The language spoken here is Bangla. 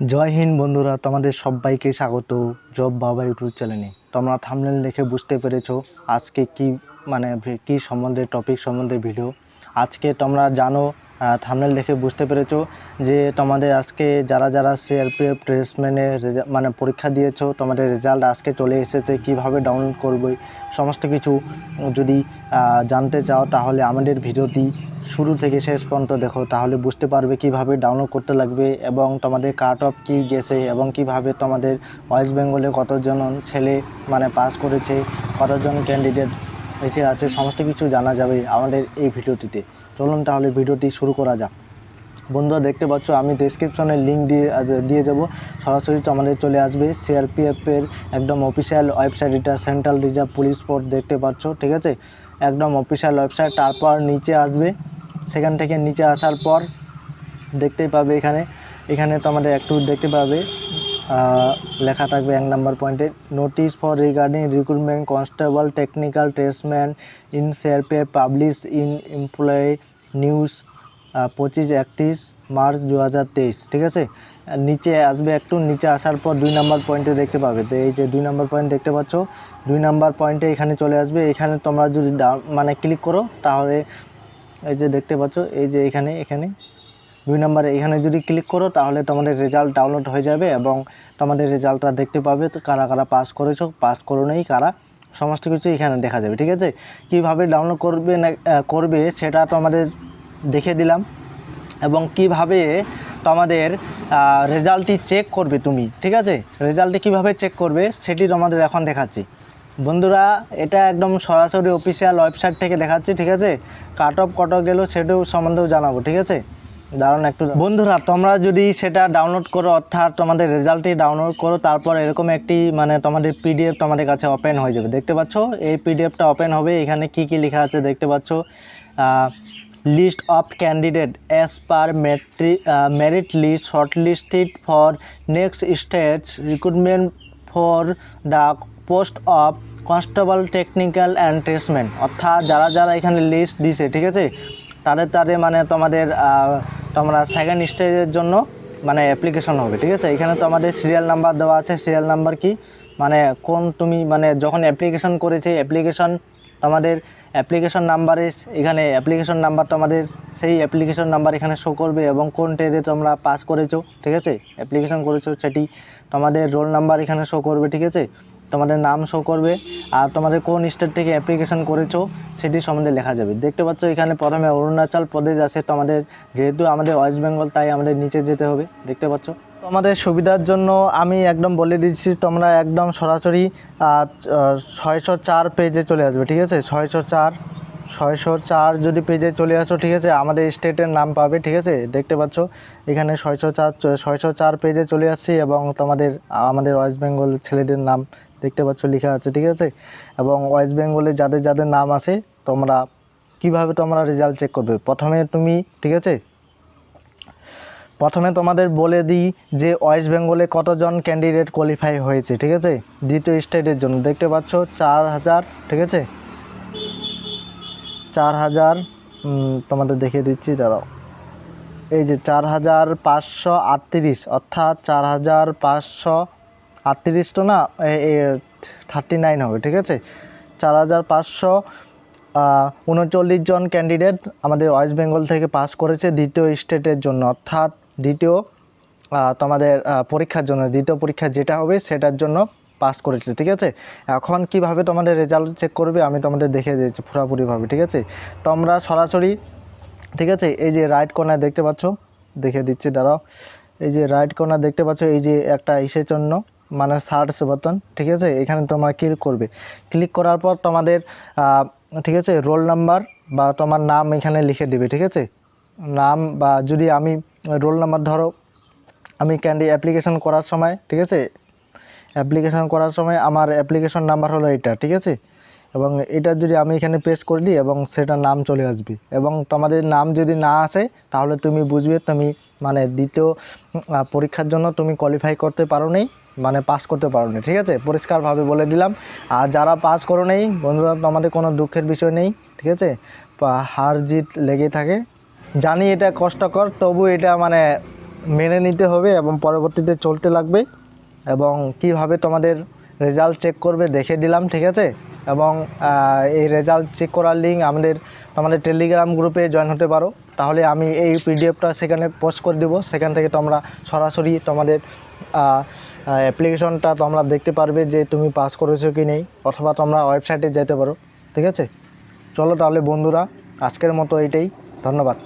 জয় হিন্দ বন্ধুরা, তোমাদের সবাইকে স্বাগত জব বাবা ইউটিউব চ্যানেলে। তোমরা থামলেন দেখে বুঝতে পেরেছ আজকে কি মানে কি সম্বন্ধে টপিক সম্বন্ধে ভিডিও আজকে তোমরা জানো থামনেল দেখে বুঝতে পেরেছ যে তোমাদের আজকে যারা যারা সিআরপিএফ ট্রেসম্যানের মানে পরীক্ষা দিয়েছ, তোমাদের রেজাল্ট আজকে চলে এসেছে, কীভাবে ডাউনলোড করবে, সমস্ত কিছু যদি জানতে চাও তাহলে আমাদের ভিডিওটি শুরু থেকে শেষ পর্যন্ত দেখো, তাহলে বুঝতে পারবে কীভাবে ডাউনলোড করতে লাগবে এবং তোমাদের কাট অফ কী গেছে এবং কীভাবে তোমাদের ওয়েস্ট বেঙ্গলে কতজন ছেলে মানে পাস করেছে, কতজন ক্যান্ডিডেট এসে আছে, সমস্ত কিছু জানা যাবে আমাদের এই ভিডিওটিতে। চলুন তাহলে ভিডিওটি শুরু করা যাক। বন্ধুরা, দেখতে পাচ্ছ, আমি ডেসক্রিপশনে লিঙ্ক দিয়ে দিয়ে যাব। সরাসরি তো আমাদের চলে আসবে সিআরপিএফের একদম অফিসিয়াল ওয়েবসাইট এটা সেন্ট্রাল রিজার্ভ পুলিশ ফোর্স দেখতে পাচ্ছ, ঠিক আছে? একদম অফিসিয়াল ওয়েবসাইট তারপর নিচে আসবে। সেখান থেকে নিচে আসার পর দেখতেই পাবে এখানে। এখানে তো আমাদের একটু দেখতে পাবে। লেখা থাকবে এক নাম্বার পয়েন্টে notice for regarding recruitment constable technical tradesman in CRPF publish in employee news পঁচিশ একত্রিশ মার্চ দু হাজার তেইশ, ঠিক আছে? নিচে আসবে একটু, নিচে আসার পর দুই নাম্বার পয়েন্টে দেখতে পাবে। তো এই যে দুই নাম্বার পয়েন্ট দেখতে পাচ্ছ, দুই নাম্বার পয়েন্টে এখানে চলে আসবে। এখানে তোমরা যদি মানে ক্লিক করো, তাহলে এই যে দেখতে পাচ্ছ, এই যে এখানে এখানে দুই নম্বরে এখানে যদি ক্লিক করো, তাহলে তোমাদের রেজাল্ট ডাউনলোড হয়ে যাবে এবং তোমাদের রেজাল্টটা দেখতে পাবে তো কারা কারা পাস করেছ। পাস করো নেই কারা, সমস্ত কিছু এখানে দেখা যাবে, ঠিক আছে? কীভাবে ডাউনলোড করবে না করবে সেটা তোমাদের দেখে দিলাম এবং কীভাবে তোমাদের রেজাল্টটি চেক করবে তুমি, ঠিক আছে? রেজাল্টটি কীভাবে চেক করবে সেটি তোমাদের এখন দেখাচ্ছি। বন্ধুরা, এটা একদম সরাসরি অফিসিয়াল ওয়েবসাইট থেকে দেখাচ্ছি, ঠিক আছে? কাট অফ কত গেল সেটাও সম্বন্ধেও জানাব, ঠিক আছে? দাঁড়ান একটু বন্ধুরা, তোমরা যদি সেটা ডাউনলোড করো, অর্থাৎ তোমাদের রেজাল্টটি ডাউনলোড করো, তারপর এরকম একটি মানে তোমাদের পিডিএফ তোমাদের কাছে ওপেন হয়ে যাবে। দেখতে পাচ্ছ? এই পিডিএফটা ওপেন হবে। এখানে কি কি লেখা আছে দেখতে পাচ্ছ? List of candidate as per মেট্রি merit list short listed for next stage recruitment for the post of constable technical and tradesman অর্থাৎ যারা যারা এখানে লিস্ট দিছে, ঠিক আছে? তাদের তাদের মানে তোমাদের আহ, তোমরা সেকেন্ড স্টেজের জন্য মানে অ্যাপ্লিকেশন হবে ঠিক আছে? এখানে তো আমাদের সিরিয়াল নাম্বার দেওয়া আছে। সিরিয়াল নাম্বার কি? মানে কোন তুমি মানে যখন অ্যাপ্লিকেশন করেছে অ্যাপ্লিকেশন তোমাদের অ্যাপ্লিকেশন নাম্বারে এখানে অ্যাপ্লিকেশন নাম্বার তোমাদের সেই অ্যাপ্লিকেশন নাম্বার এখানে শো করবে এবং কোন ট্রেডে তোমরা পাস করেছ ঠিক আছে? অ্যাপ্লিকেশন করেছ সেটি তোমাদের রোল নাম্বার এখানে শো করবে ঠিক আছে? তোমাদের নাম শো করবে আর তোমাদের কোন স্টেট থেকে অ্যাপ্লিকেশন করেছ সেটি সম্বন্ধে লেখা যাবে। দেখতে পাচ্ছ এখানে প্রথমে অরুণাচল প্রদেশ আছে তোমাদের, যেহেতু আমাদের ওয়েস্ট বেঙ্গল তাই আমাদের নিচে যেতে হবে। দেখতে পাচ্ছ? তোমাদের সুবিধার জন্য আমি একদম বলে দিচ্ছি, তোমরা একদম সরাসরি ছয়শো চার পেজে চলে আসবে, ঠিক আছে? ছয়শো চার ছয়শো চার যদি পেজে চলে আসো, ঠিক আছে? আমাদের স্টেটের নাম পাবে, ঠিক আছে? দেখতে পাচ্ছ? এখানে ছয়শো চার ছয়শো চার পেজে চলে আসছি এবং তোমাদের, আমাদের ওয়েস্ট বেঙ্গল ছেলেদের নাম দেখতে পাচ্ছ লেখা আছে, ঠিক আছে? এবং ওয়েস্ট বেঙ্গলে যাদের যাদের নাম আছে, তোমরা কীভাবে তোমরা রেজাল্ট চেক করবে? প্রথমে তুমি, ঠিক আছে? প্রথমে তোমাদের বলে দিই যে ওয়েস্ট বেঙ্গলে কতজন ক্যান্ডিডেট কোয়ালিফাই হয়েছে, ঠিক আছে? দ্বিতীয় স্টেটের জন্য। দেখতে পাচ্ছ চার হাজার, ঠিক আছে? চার হাজার তোমাদের দেখিয়ে দিচ্ছি, দাঁড়াও। এই যে চার হাজার পাঁচশো আটত্রিশ, অর্থাৎ চার হাজার পাঁচশো আটত্রিশ তো না থার্টি নাইন হবে, ঠিক আছে? চার হাজার পাঁচশো উনচল্লিশ জন ক্যান্ডিডেট আমাদের ওয়েস্ট বেঙ্গল থেকে পাস করেছে দ্বিতীয় স্টেটের জন্য। অর্থাৎ দ্বিতীয় তোমাদের পরীক্ষার জন্য, দ্বিতীয় পরীক্ষা যেটা হবে সেটার জন্য পাস করেছে, ঠিক আছে? এখন কীভাবে তোমাদের রেজাল্ট চেক করবে আমি তোমাদের দেখে দিয়েছি পুরোপুরিভাবে, ঠিক আছে? তোমরা সরাসরি, ঠিক আছে? এই যে রাইট কর্নার দেখতে পাচ্ছ দেখে দিচ্ছি, দাঁড়াও। এই যে রাইট কর্নার দেখতে পাচ্ছ, এই যে একটা ইসের জন্য। মানে সার্চ বাটন ঠিক আছে? এখানে তোমরা ক্লিক করবে। ক্লিক করার পর তোমাদের ঠিক আছে? রোল নাম্বার বা তোমার নাম এখানে লিখে দেবে, ঠিক আছে? নাম বা যদি আমি রোল নাম্বার ধরো, আমি ক্যান্ডি অ্যাপ্লিকেশন করার সময়, ঠিক আছে? অ্যাপ্লিকেশন করার সময় আমার অ্যাপ্লিকেশন নাম্বার হলো এটা, ঠিক আছে? এবং এটা যদি আমি এখানে পেস্ট করে দিই এবং সেটার নাম চলে আসবে। এবং তোমাদের নাম যদি না আসে, তাহলে তুমি বুঝবে তুমি মানে দ্বিতীয় পরীক্ষার জন্য তুমি কোয়ালিফাই করতে পারো নেই মানে পাস করতে পারো নি ঠিক আছে? পরিষ্কারভাবে বলে দিলাম। আর যারা পাস করো নেই বন্ধুরা, তোমাদের কোনো দুঃখের বিষয় নেই, ঠিক আছে? হার জিত লেগেই থাকে। জানি এটা কষ্টকর, তবু এটা মানে মেনে নিতে হবে এবং পরবর্তীতে চলতে লাগবে। এবং কীভাবে তোমাদের রেজাল্ট চেক করবে, দেখে দিলাম, ঠিক আছে? এবং এই রেজাল্ট চেক করার লিঙ্ক আমাদের আমাদের টেলিগ্রাম গ্রুপে জয়েন হতে পারো। তাহলে আমি এই পিডিএফটা সেখানে পোস্ট করে দেবো। সেখান থেকে তোমরা সরাসরি তোমাদের অ্যাপ্লিকেশনটা তোমরা দেখতে পারবে যে তুমি পাস করেছ কি নেই, অথবা তোমরা ওয়েবসাইটে যেতে পারো। ঠিক আছে? চলো তাহলে বন্ধুরা, আজকের মতো এইটাই। ধন্যবাদ।